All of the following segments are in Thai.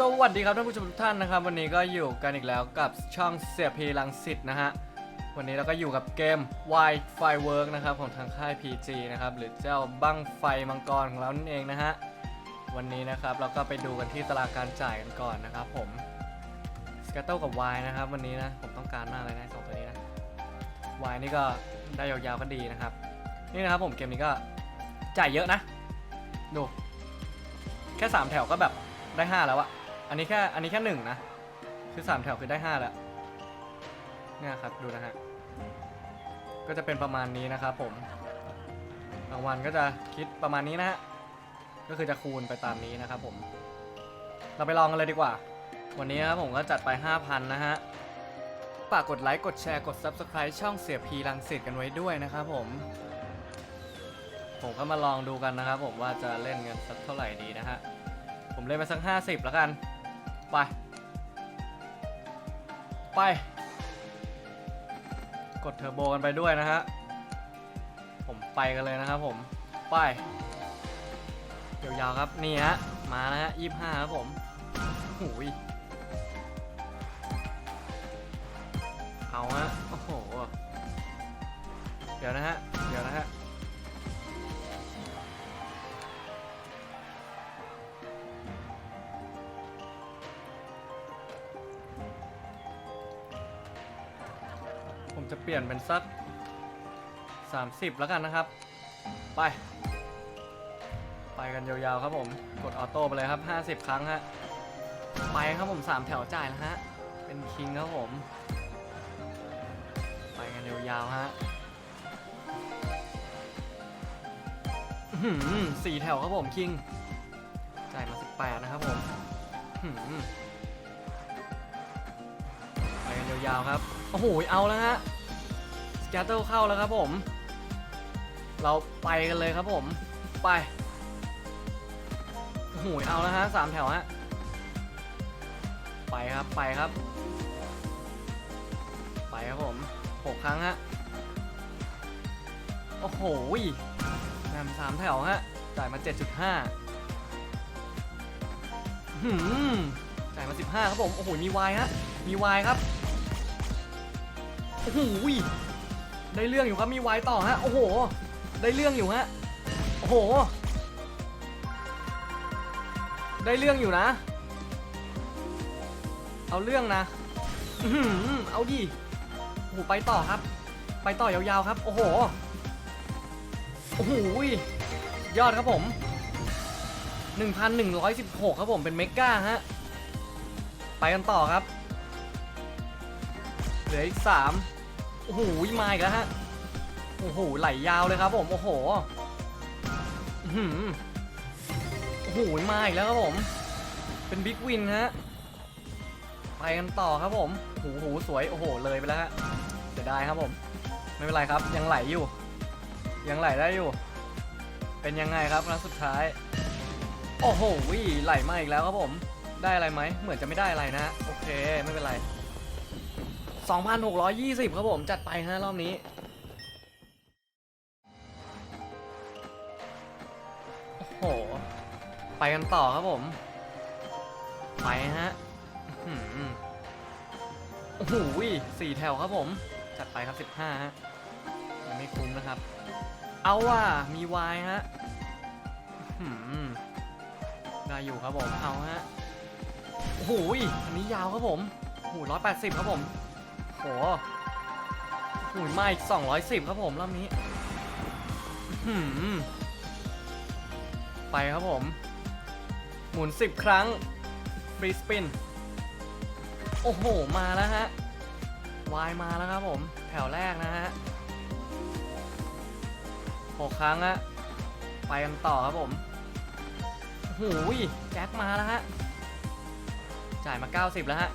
สวัสดีครับท่านผู้ชมทุกท่านนะครับ วันนี้ก็อยู่กันอีกแล้วกับช่องเสียพีลังสิตนะฮะวันนี้เราก็อยู่กับเกม Wild Firework นะครับของทางค่าย PG นะครับหรือเจ้าบั้งไฟมังกรของเรานั่นเองนะฮะวันนี้นะครับเราก็ไปดูกันที่ตารางการจ่ายกันก่อนนะครับผมสเกตโตกับ Y นะครับวันนี้นะผมต้องการมากเลยนะสองตัวนี้นะ Y นี่ก็ได้ยาวๆก็ดีนะครับ นี่นะครับผมเกมนี้ก็จ่ายเยอะนะ ดู แค่ 3 แถวก็แบบได้ 5 แล้วอะ อันนี้แค่ อันนี้แค่หนึ่งนะ คือ3แถวคือได้5แล้ว เนี่ยครับดูนะฮะ ก็จะเป็นประมาณนี้นะครับผม รางวัลก็จะคิดประมาณนี้นะฮะ ก็คือจะคูณไปตามนี้นะครับผม เราไปลองกันเลยดีกว่า วันนี้ครับผมก็จัดไป 5,000 นะฮะฝากกดไลค์ กดแชร์ กด Subscribe ช่องเสียพีรังสิตกันไว้ด้วยนะครับผม ผมก็มาลองดูกันนะครับผมว่าจะเล่นกันสักเท่าไหร่ดีนะฮะ ผมเล่นไปสัก 50แล้วกัน ไป ไป กดเทอร์โบกันไปด้วยนะฮะ ผมไปกันเลยนะครับผม ไป ยาวๆครับ นี่ฮะ มาแล้วฮะยี่ห้าครับผมหูยเอาฮะ โอ้โห เดี๋ยวนะฮะ ผมจะเปลี่ยนเป็นสัก 30 แล้วกันนะครับ ไป ไปกันยาวๆครับผม กดออโต้ไปเลยครับ 50 ครั้งฮะ ไปครับผม 3 แถวจ่ายแล้วฮะ เป็นคิงครับผม ไปกันยาวๆฮะสี่แถวครับผมคิง จ่ายมา 18 นะครับผมไปกันยาวๆครับ โอ้โห เอาแล้วฮะสแกตเติลเข้าแล้วครับผม เราไปกันเลยครับผม ไป โอ้โห เอาแล้วฮะสามแถวฮะ ไปครับ ไปครับ ไปครับผมหกครั้งฮะ โอ้โหแหมสามแถวฮะ จ่ายมา 7.5หืมจ่ายมา 15 ครับผม โอ้โห มีวายฮะ มีวายครับ โอ้โหได้เรื่องอยู่ครับมีไวต่อฮะโอ้โห ได้เรื่องอยู่ฮะโอ้โห ได้เรื่องอยู่นะ เอาเรื่องนะเอาดิโอ้โหไปต่อครับ ไปต่อยาวๆครับ โอ้โหโอ้โหยอดครับผม 1,116 ครับผมเป็นเมกาฮะ ไปกันต่อครับ เหลืออีก 3 โอ้โหมาอีกแล้วฮะ โอ้โหไหลยาวเลยครับผม โอ้โหโอ้โหมาอีกแล้วครับผม เป็นบิ๊กวินฮะ ไปกันต่อครับผมโอ้โหสวย โอ้โห เลยไปแล้วฮะเสียดายครับผม ไม่เป็นไรครับ ยังไหลอยู่ ยังไหลได้อยู่ เป็นยังไงครับครั้งสุดท้าย โอ้โหไหลมาอีกแล้วครับผม ได้อะไรไหม เหมือนจะไม่ได้อะไรนะ โอเค ไม่เป็นไร 2,620 ครับผมจัดไปฮะรอบนี้ โอ้โห ไปกันต่อครับผม ไปฮะโอ้โหสี่แถวครับผม จัดไปครับ 15ฮะยังไม่คุ้มนะครับ เอาว่ะมีวายฮะได้อยู่ครับผม เอาฮะโอ้โหอันนี้ยาวครับผมโอ้โหร้อยแปดสิบครับผม โหโอ้ยมาอีก 210 ครับผมรอบนี้ไปครับผม หมุน 10 ครั้ง ฟรีสปิน โอ้โห มาแล้วฮะ วายมาแล้วครับผม แถวแรกนะฮะหกครั้งฮะ ไปกันต่อครับผมโอ้โหแจ็คมาแล้วฮะ จ่ายมา 90 แล้วฮะ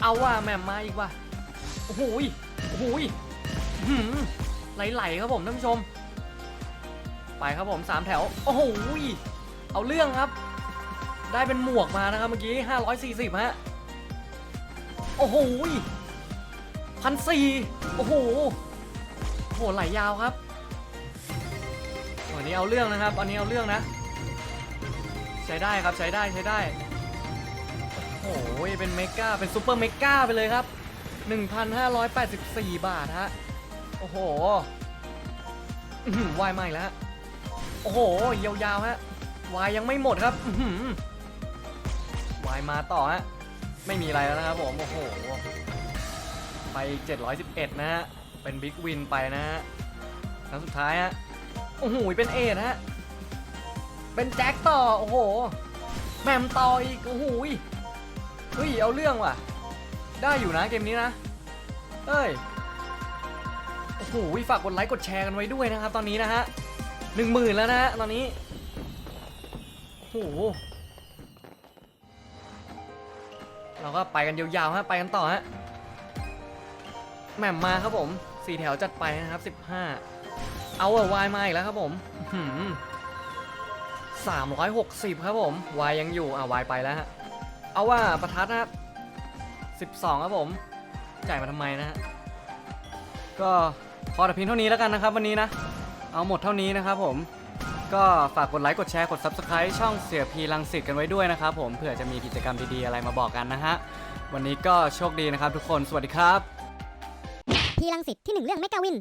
เอาว่าแม่มมาอีกว่ะ โอ้โหยโอ้โหยหืมไหลๆครับผมท่านผู้ชม ไปครับผมสามแถว โอ้โหยเอาเรื่องครับ ได้เป็นหมวกมานะครับเมื่อกี้540ฮะ โอ้โหพันสี่โอ้โหโอ้โหไหลยาวครับวันนี้เอาเรื่องนะครับ อันนี้เอาเรื่องนะ ใช้ได้ครับใช้ได้ใช้ได้ โอ้ยเป็นเมกาเป็นซูเปอร์เมกาไปเลยครับ 1,584 บาทฮะ โอ้โหวายมาอีกแล้วโอ้โห ยาวๆฮะวายยังไม่หมดครับวายมาต่อฮะ ไม่มีอะไรแล้วนะครับผม โอ้โห ไป 711 นะฮะ เป็นบิ๊กวินไปนะฮะครั้งสุดท้ายฮะ โอ้โห เป็นเอทฮะ เป็นแจ็คต่อ โอ้โหแหมมต่ออีก โอ้โหเฮ้ย เอาเรื่องว่ะ ได้อยู่นะเกมนี้นะเอ้ย โอ้โหฝากกดไลค์กดแชร์กันไว้ด้วยนะครับ ตอนนี้นะฮะหนึ่งหมื่นแล้วนะฮะตอนนี้ โอ้โห เราก็ไปกันยาวๆฮะ ไปกันต่อฮะ แหม่มมาครับผมสี่แถวจัดไปนะครับ15เอาอะวายมาอีกแล้วครับผมสามร้อยหกสิบครับผมวายยังอยู่อะวายไปแล้วฮะ เอาว่าประทัดนะครับ 12 ครับผม จ่ายมาทำไมนะฮะ ก็พอแต่เพียงเท่านี้แล้วกันนะครับ วันนี้นะ เอาหมดเท่านี้นะครับผม ก็ฝากกดไลค์ กดแชร์ กด Subscribe ช่องเสียพีลังสิตกันไว้ด้วยนะครับผม เผื่อจะมีกิจกรรมดีๆอะไรมาบอกกันนะฮะ วันนี้ก็โชคดีนะครับทุกคน สวัสดีครับ พีลังสิตที่หนึ่งเรื่องไม่กาวิน